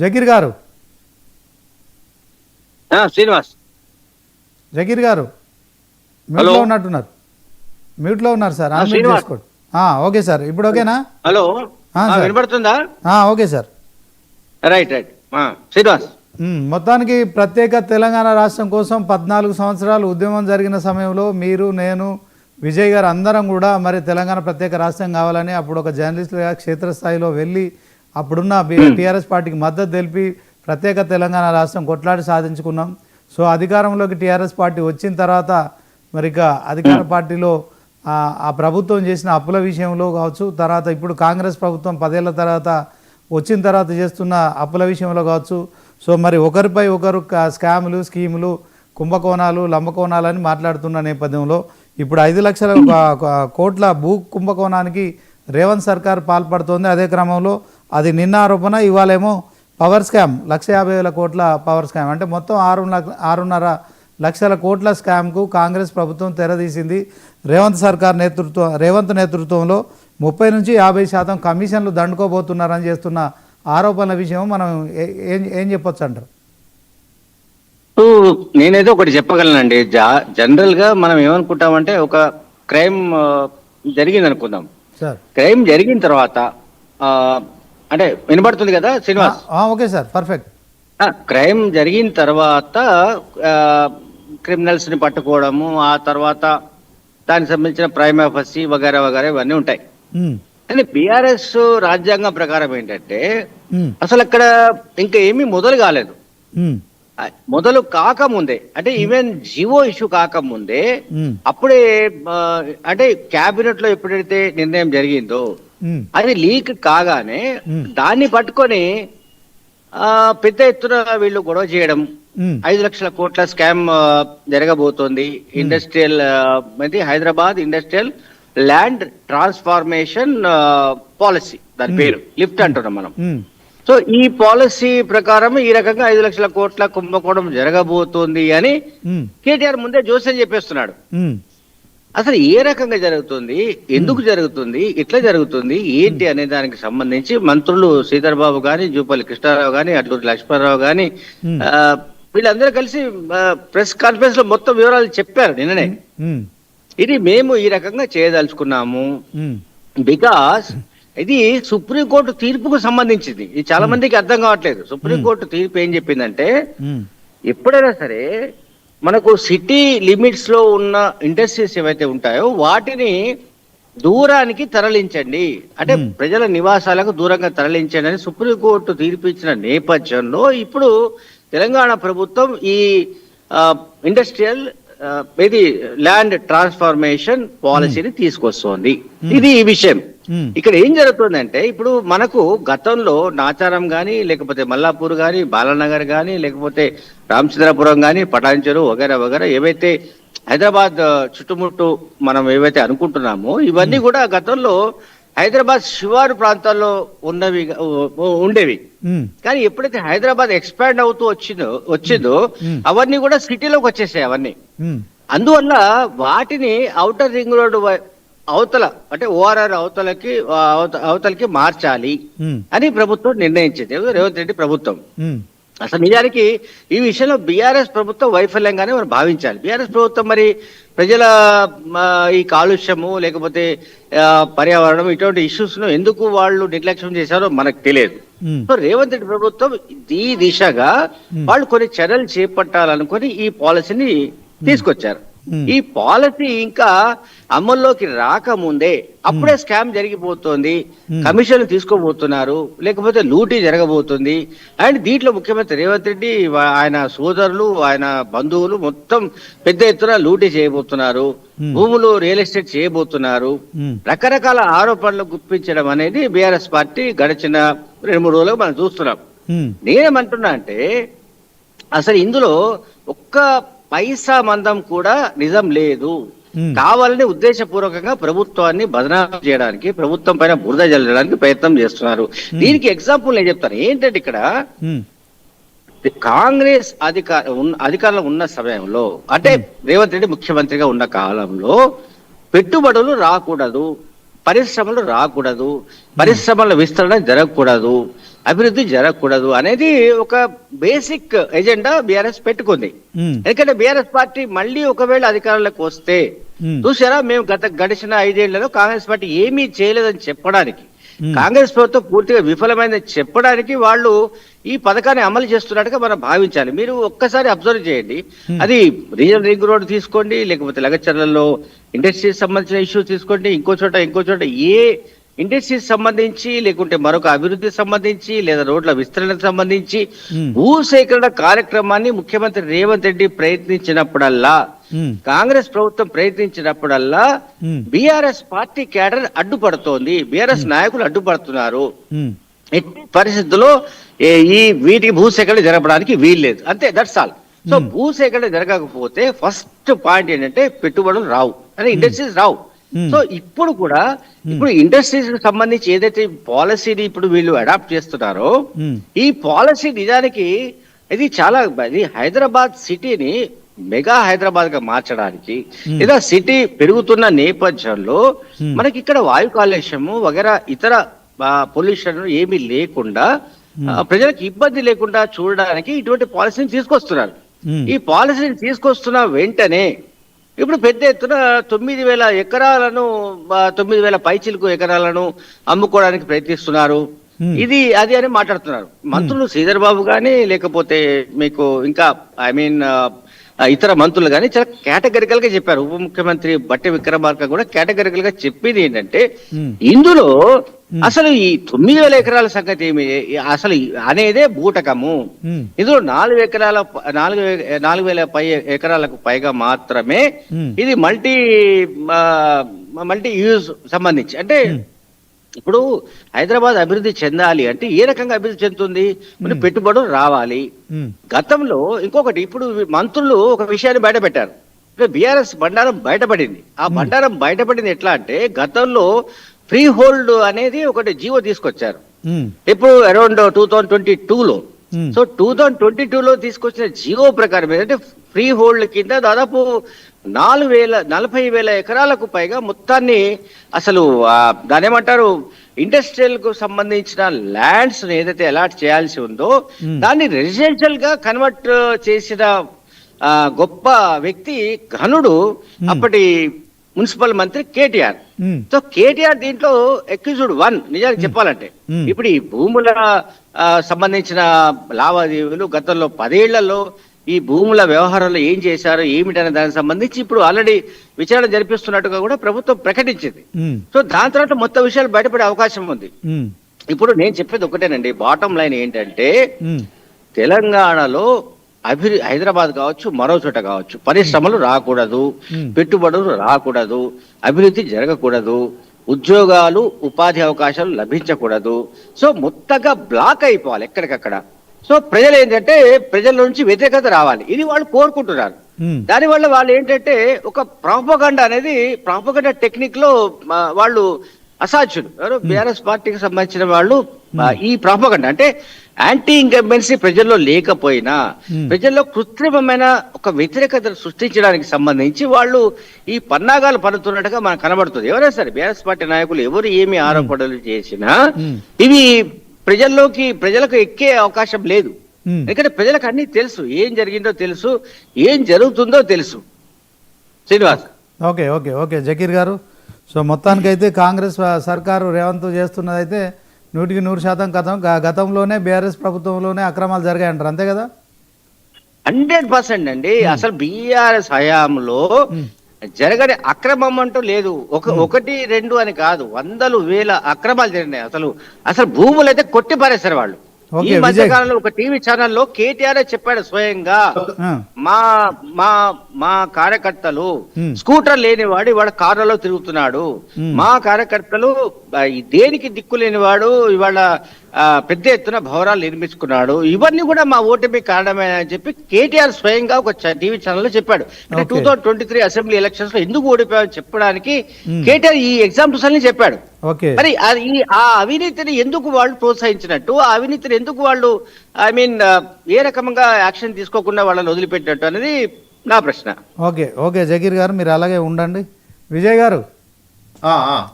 జకీర్ గారు. శ్రీనివాస్. జకీర్ గారు. మ్యూట్లో ఉన్నట్టున్నారు. మ్యూట్లో ఉన్నారు సార్. అన్మ్యూట్. చేసుకోండి. Okay sir. ఇప్పుడు ఓకేనా? హలో. వినపడుతుందా okay sir. Right right. Srinivas. మొత్తానికి ప్రత్యేక తెలంగాణ రాష్ట్రం కోసం పద్నాలుగు సంవత్సరాలు ఉద్యమం జరిగిన సమయంలో మీరు నేను విజయ్ గారు అందరం కూడా మరి తెలంగాణ ప్రత్యేక రాష్ట్రం కావాలని అప్పుడు ఒక జర్నలిస్టులుగా క్షేత్రస్థాయిలో వెళ్ళి అప్పుడున్న టీఆర్ఎస్ పార్టీకి మద్దతు తెలిపి ప్రత్యేక తెలంగాణ రాష్ట్రం కొట్లాడి సాధించుకున్నాం. సో అధికారంలోకి టీఆర్ఎస్ పార్టీ వచ్చిన తర్వాత మరి ఇక అధికార పార్టీలో ఆ ప్రభుత్వం చేసిన అప్పుల విషయంలో కావచ్చు తర్వాత ఇప్పుడు కాంగ్రెస్ ప్రభుత్వం పదేళ్ళ తర్వాత వచ్చిన తర్వాత చేస్తున్న అప్పుల విషయంలో కావచ్చు. సో మరి ఒకరిపై ఒకరు స్కాములు స్కీములు కుంభకోణాలు లంబకోణాలు అని మాట్లాడుతున్న నేపథ్యంలో ఇప్పుడు ఐదు లక్షల కోట్ల భూ కుంభకోణానికి రేవంత్ సర్కార్ పాల్పడుతోంది. అదే క్రమంలో అది నిన్న ఆరోపణ ఇవాళేమో పవర్ స్కామ్ లక్ష యాభై వేల కోట్ల పవర్ స్కామ్. అంటే మొత్తం ఆరు ఆరున్నర లక్షల కోట్ల స్కామ్కు కాంగ్రెస్ ప్రభుత్వం తెరదీసింది. రేవంత్ సర్కార్ నేతృత్వం రేవంత్ నేతృత్వంలో ముప్పై నుంచి యాభై శాతం కమిషన్లు దండుకోబోతున్నారని చేస్తున్న ఆరోపణల విషయం మనం ఏ- ఏం చెప్పొచ్చు అంటారు? నేనైతే ఒకటి చెప్పగలనండి. జా- జనరల్గా మనం ఏమనుకుంటామంటే ఒక క్రైమ్ జరిగింది అనుకుందాం సార్. క్రైమ్ జరిగిన తర్వాత అంటే వినపడుతుంది కదా Srinivas? Okay sir perfect crime జరిగిన తర్వాత క్రిమినల్స్ని పట్టుకోవడము ఆ తర్వాత దానికి సంబంధించిన ప్రైమ్ ఆఫర్సీ వగేరా వగేరా ఇవన్నీ ఉంటాయి. కానీ బీఆర్ఎస్ రాజ్యాంగం ప్రకారం ఏంటంటే అసలు అక్కడ ఇంకా ఏమీ మొదలు కాలేదు. మొదలు కాకముందే అంటే ఈవెన్ జివో ఇష్యూ కాకముందే అప్పుడే అంటే క్యాబినెట్లో ఎప్పుడైతే నిర్ణయం జరిగిందో అది లీక్ కాగానే. దాన్ని పట్టుకొని పెద్ద ఎత్తున వీళ్ళు గొడవ చేయడం. ఐదు లక్షల కోట్ల స్కామ్ జరగబోతోంది. ఇండస్ట్రియల్ ఇది Hyderabad industrial land transformation policy. దాని పేరు లిఫ్ట్ అంటున్నాం మనం. సో ఈ పాలసీ ప్రకారం ఈ రకంగా ఐదు లక్షల కోట్ల కుంభకోణం జరగబోతోంది అని కేటీఆర్ ముందే జోస్యం చెప్పేస్తున్నాడు. అసలు ఏ రకంగా జరుగుతుంది? ఎందుకు జరుగుతుంది? ఎట్లా జరుగుతుంది? ఏంటి అనే దానికి సంబంధించి మంత్రులు శ్రీధర్ బాబు గాని జూపల్లి కృష్ణారావు గాని అట్లూరి లక్ష్మణరావు గాని వీళ్ళందరూ కలిసి ప్రెస్ కాన్ఫరెన్స్లో మొత్తం వివరాలు చెప్పారు నిన్ననే. ఇది మేము ఈ రకంగా చేయదలుచుకున్నాము. బికాస్ ఇది సుప్రీంకోర్టు తీర్పుకు సంబంధించింది. ఇది చాలా మందికి అర్థం కావట్లేదు. సుప్రీంకోర్టు తీర్పు ఏం చెప్పిందంటే ఎప్పుడైనా సరే మనకు సిటీ లిమిట్స్లో ఉన్న ఇండస్ట్రీస్ ఏవైతే ఉంటాయో వాటిని దూరానికి తరలించండి. అంటే. ప్రజల నివాసాలకు దూరంగా తరలించండి అని సుప్రీంకోర్టు తీర్పు ఇచ్చిన నేపథ్యంలో ఇప్పుడు తెలంగాణ ప్రభుత్వం ఈ ఇండస్ట్రియల్ ఇది ల్యాండ్ ట్రాన్స్ఫార్మేషన్ పాలసీని తీసుకొస్తోంది. ఇది ఈ విషయం. ఇక్కడ ఏం జరుగుతుందంటే ఇప్పుడు మనకు గతంలో నాచారం గాని లేకపోతే మల్లాపూర్ గాని బాలనగర్ గాని లేకపోతే రామచంద్రపురం గాని పటాన్చెరు వగేరా వగేరా ఏవైతే హైదరాబాద్ చుట్టుముట్టు మనం ఏవైతే అనుకుంటున్నామో ఇవన్నీ కూడా గతంలో హైదరాబాద్ శివారు ప్రాంతాల్లో ఉన్నవి ఉండేవి. ఉమ్, కానీ ఎప్పుడైతే హైదరాబాద్ ఎక్స్పాండ్ అవుతూ వచ్చిందో వచ్చిందో Hmm. అవన్నీ కూడా సిటీలోకి వచ్చేసాయి అవన్నీ. అందువల్ల వాటిని ఔటర్ రింగ్ రోడ్ అవతల అంటే ఓఆర్ఆర్ అవతలకి అవతలకి మార్చాలి అని ప్రభుత్వం నిర్ణయించింది? రేవంత్ రెడ్డి ప్రభుత్వం. అసలు నిజానికి ఈ విషయంలో బీఆర్ఎస్ ప్రభుత్వం వైఫల్యంగానే మనం భావించాలి. బీఆర్ఎస్ ప్రభుత్వం మరి ప్రజల ఈ కాలుష్యము లేకపోతే పర్యావరణం ఇటువంటి ఇష్యూస్ను ఎందుకు వాళ్ళు నిర్లక్ష్యం చేశారో మనకు తెలియదు. సో రేవంత్ రెడ్డి ప్రభుత్వం ఈ దిశగా. వాళ్ళు కొన్ని చర్యలు చేపట్టాలనుకొని ఈ పాలసీని తీసుకొచ్చారు. ఈ పాలసీ ఇంకా అమల్లోకి రాకముందే అప్పుడే స్కామ్ జరిగిపోతుంది Hmm. కమిషన్లు తీసుకోబోతున్నారు లేకపోతే లూటీ జరగబోతుంది. అండ్ దీంట్లో ముఖ్యమంత్రి రేవంత్ రెడ్డి ఆయన సోదరులు ఆయన బంధువులు మొత్తం పెద్ద ఎత్తున లూటీ చేయబోతున్నారు. Hmm. భూములు రియల్ ఎస్టేట్ చేయబోతున్నారు. రకరకాల ఆరోపణలు గుప్పించడం అనేది బీఆర్ఎస్ పార్టీ గడిచిన రెండు మూడు రోజులుగా మనం చూస్తున్నాం. నేనేమంటున్నా అంటే అసలు ఇందులో ఒక్క పైసా మందం కూడా నిజం లేదు. కావాలని ఉద్దేశపూర్వకంగా ప్రభుత్వాన్ని బదనాం చేయడానికి ప్రభుత్వం పైన బురద జల్లడానికి ప్రయత్నం చేస్తున్నారు. దీనికి ఎగ్జాంపుల్ నేను చెప్తాను. ఏంటంటే ఇక్కడ కాంగ్రెస్ అధికార అధికారంలో ఉన్న సమయంలో అంటే రేవంత్ రెడ్డి ముఖ్యమంత్రిగా ఉన్న కాలంలో పెట్టుబడులు రాకూడదు పరిశ్రమలు రాకూడదు పరిశ్రమల విస్తరణ జరగకూడదు. అభివృద్ధి జరగకూడదు అనేది ఒక బేసిక్ ఎజెండా బీఆర్ఎస్ పెట్టుకుంది. ఎందుకంటే బీఆర్ఎస్ పార్టీ మళ్ళీ ఒకవేళ అధికారంలోకి వస్తే చూసారా మేము గత గడిచిన ఐదేళ్ళలో కాంగ్రెస్ పార్టీ ఏమీ చేయలేదని చెప్పడానికి. కాంగ్రెస్ ప్రభుత్వం పూర్తిగా విఫలమైందని చెప్పడానికి వాళ్ళు ఈ పథకాన్ని అమలు చేస్తున్నట్టుగా మనం భావించాలి. మీరు ఒక్కసారి అబ్జర్వ్ చేయండి. అది రీజనల్ రింగ్ రోడ్ తీసుకోండి లేకపోతే లగచర్లలో ఇండస్ట్రీస్ సంబంధించిన ఇష్యూ తీసుకోండి ఇంకో చోట ఇంకో చోట ఏ ఇండస్ట్రీస్ సంబంధించి లేకుంటే మరొక అభివృద్ధికి సంబంధించి లేదా రోడ్ల విస్తరణకు సంబంధించి Hmm. భూసేకరణ కార్యక్రమాన్ని ముఖ్యమంత్రి రేవంత్ రెడ్డి ప్రయత్నించినప్పుడల్లా కాంగ్రెస్ ప్రభుత్వం ప్రయత్నించినప్పుడల్లా బీఆర్ఎస్ పార్టీ క్యాడర్ అడ్డుపడుతోంది. బీఆర్ఎస్ నాయకులు అడ్డుపడుతున్నారు. ఎట్టి పరిస్థితుల్లో ఈ వీటికి భూసేకరణ జరపడానికి వీల్లేదు. అంతే దట్స్ ఆల్ సో భూసేకరణ జరగకపోతే ఫస్ట్ పాయింట్ ఏంటంటే పెట్టుబడులు రావు. అంటే ఇండస్ట్రీస్ రావు. సో ఇప్పుడు కూడా ఇప్పుడు ఇండస్ట్రీస్కి సంబంధించి ఏదైతే పాలసీని ఇప్పుడు వీళ్ళు అడాప్ట్ చేస్తున్నారో ఉమ్, ఈ పాలసీ నిజానికి ఇది చాలా ఇది హైదరాబాద్ సిటీని మెగా హైదరాబాద్గా మార్చడానికి. Hmm. లేదా సిటీ పెరుగుతున్న నేపథ్యంలో Hmm. మనకి ఇక్కడ వాయు కాలుష్యము వగేరా ఇతర పొల్యూషన్ ఏమీ లేకుండా ప్రజలకు ఇబ్బంది లేకుండా చూడడానికి ఇటువంటి పాలసీని తీసుకొస్తున్నారు. ఈ పాలసీని తీసుకొస్తున్న వెంటనే ఇప్పుడు పెద్ద ఎత్తున తొమ్మిది వేల ఎకరాలను తొమ్మిది వేల పైచిలకు ఎకరాలను అమ్ముకోవడానికి ప్రయత్నిస్తున్నారు. Hmm. ఇది అది అని మాట్లాడుతున్నారు. మంత్రులు శ్రీధర్ బాబు గానీ లేకపోతే మీకు ఇంకా ఐ మీన్ ఇతర మంత్రులు కానీ చాలా కేటగరికల్గా చెప్పారు. ఉప ముఖ్యమంత్రి బట్టి విక్రమార్క కూడా కేటగరికల్గా చెప్పింది ఏంటంటే ఇందులో అసలు ఈ తొమ్మిది వేల ఎకరాల సంగతి ఏమి? అసలు అనేదే బూటకము. ఇందులో నాలుగు ఎకరాల నాలుగు నాలుగు వేల పై ఎకరాలకు పైగా మాత్రమే ఇది మల్టీ మల్టీ యూజ్ సంబంధించి అంటే ఇప్పుడు హైదరాబాద్ అభివృద్ధి చెందాలి అంటే ఏ రకంగా అభివృద్ధి చెందుతుంది? మన పెట్టుబడులు రావాలి. గతంలో ఇంకొకటి ఇప్పుడు మంత్రులు ఒక విషయాన్ని బయట పెట్టారు బీఆర్ఎస్ బండారం బయటపడింది. ఆ బండారం బయటపడింది ఎట్లా అంటే గతంలో ఫ్రీ హోల్డ్ అనేది ఒకటి జీవో తీసుకొచ్చారు. ఇప్పుడు అరౌండ్ టూ థౌజండ్ ట్వంటీ టూలో. సో టూ థౌజండ్ ట్వంటీ టూలో తీసుకొచ్చిన జియో ప్రకారం ఏంటంటే ఫ్రీ హోల్డ్ కింద దాదాపు నాలుగు వేల నలభై వేల ఎకరాలకు పైగా మొత్తాన్ని అసలు దాని ఏమంటారు ఇండస్ట్రియల్కు సంబంధించిన ల్యాండ్స్ ఏదైతే అలాట్ చేయాల్సి ఉందో. దాన్ని రెసిడెన్షియల్గా కన్వర్ట్ చేసిన ఆ, గొప్ప వ్యక్తి ఘనుడు అప్పటి మున్సిపల్ మంత్రి కేటీఆర్. సో కేటీఆర్ దీంట్లో ఎక్యూజ్డ్ వన్ నిజానికి చెప్పాలంటే. ఇప్పుడు ఈ భూముల సంబంధించిన లావాదేవీలు గతంలో పదేళ్ళలో ఈ భూముల వ్యవహారంలో ఏం చేశారు ఏమిటనే దానికి సంబంధించి ఇప్పుడు ఆల్రెడీ విచారణ జరిపిస్తున్నట్టుగా కూడా ప్రభుత్వం ప్రకటించింది. సో దాని తర్వాత మొత్తం విషయాలు బయటపడే అవకాశం ఉంది. ఇప్పుడు నేను చెప్పేది ఒకటేనండి బాటం లైన్ ఏంటంటే తెలంగాణలో అభివృద్ధి హైదరాబాద్ కావచ్చు మరో చోట కావచ్చు పరిశ్రమలు రాకూడదు. పెట్టుబడులు రాకూడదు అభివృద్ధి జరగకూడదు ఉద్యోగాలు ఉపాధి అవకాశాలు లభించకూడదు. సో మొత్తగా బ్లాక్ అయిపోవాలి ఎక్కడికక్కడ. సో ప్రజలు ఏంటంటే ప్రజల నుంచి వ్యతిరేకత రావాలి. ఇది వాళ్ళు కోరుకుంటున్నారు. ఉమ్, దానివల్ల వాళ్ళు ఏంటంటే ఒక ప్రాపగండ అనేది ప్రాపగండ టెక్నిక్లో వాళ్ళు అసాధ్యులు. ఎవరు? బీఆర్ఎస్ పార్టీకి సంబంధించిన వాళ్ళు ఆ, ఈ ప్రాపగండ అంటే యాంటీ ఇన్కంబెన్సీ ప్రజల్లో లేకపోయినా Hmm. ప్రజల్లో కృత్రిమమైన ఒక వ్యతిరేకత సృష్టించడానికి సంబంధించి వాళ్ళు ఈ పన్నాగాలు పడుతున్నట్టుగా మనకు కనబడుతుంది. ఎవరైనా సరే బీఆర్ఎస్ పార్టీ నాయకులు ఎవరు ఏమి ఆరోపణలు చేసినా Hmm. ఇవి ప్రజల్లోకి ప్రజలకు ఎక్కే అవకాశం లేదు. ఉమ్. ఎందుకంటే ప్రజలకు అన్ని తెలుసు. ఏం జరిగిందో తెలుసు. ఏం జరుగుతుందో తెలుసు. Srinivas. Okay okay okay. Zakir గారు సో మొత్తానికైతే కాంగ్రెస్ సర్కారు రేవంత్ చేస్తున్నదైతే నూటికి నూరు శాతం గతం గతంలోనే బీఆర్ఎస్ ప్రభుత్వంలోనే అక్రమాలు జరిగాయంటారు. అంతే కదా? హండ్రెడ్ పర్సెంట్ అండి. అసలు బీఆర్ఎస్ హయాంలో జరగని అక్రమం అంటూ లేదు. ఒక ఒకటి రెండు అని కాదు. వందలు వేల అక్రమాలు జరిగినాయి. అసలు అసలు భూములు అయితే కొట్టి పారేశారు వాళ్ళు. ఈ మధ్య విజయ్. కాలంలో ఒక టీవీ ఛానల్లో కేటీఆర్ చెప్పాడు స్వయంగా మా మా మా కార్యకర్తలు Hmm. స్కూటర్ లేనివాడు ఇవాళ కార్లలో తిరుగుతున్నాడు. Hmm. మా కార్యకర్తలు దేనికి దిక్కు లేనివాడు ఇవాళ పెద్ద ఎత్తున భవనాలు నిర్మించుకున్నాడు. ఇవన్నీ కూడా మా ఓటమి కారణమే అని చెప్పి కేటీఆర్ స్వయంగా ఒక టీవీ ఛానల్లో చెప్పాడు. అంటే. Two thousand twenty three assembly ఎలక్షన్స్లో ఎందుకు ఓడిపోయామని చెప్పడానికి. కేటీఆర్ ఈ ఎగ్జాంపుల్స్ అన్ని చెప్పాడు. ఓకే. మరి ఆ అవినీతిని ఎందుకు వాళ్ళు ప్రోత్సహించినట్టు ఆ అవినీతిని ఎందుకు వాళ్ళు ఐ మీన్ ఏ రకంగా యాక్షన్ తీసుకోకుండా వాళ్ళని వదిలిపెట్టినట్టు అనేది నా ప్రశ్న. ఓకే. ఓకే జకీర్ గారు మీరు అలాగే ఉండండి. విజయ్ గారు. ఆ, ఆ.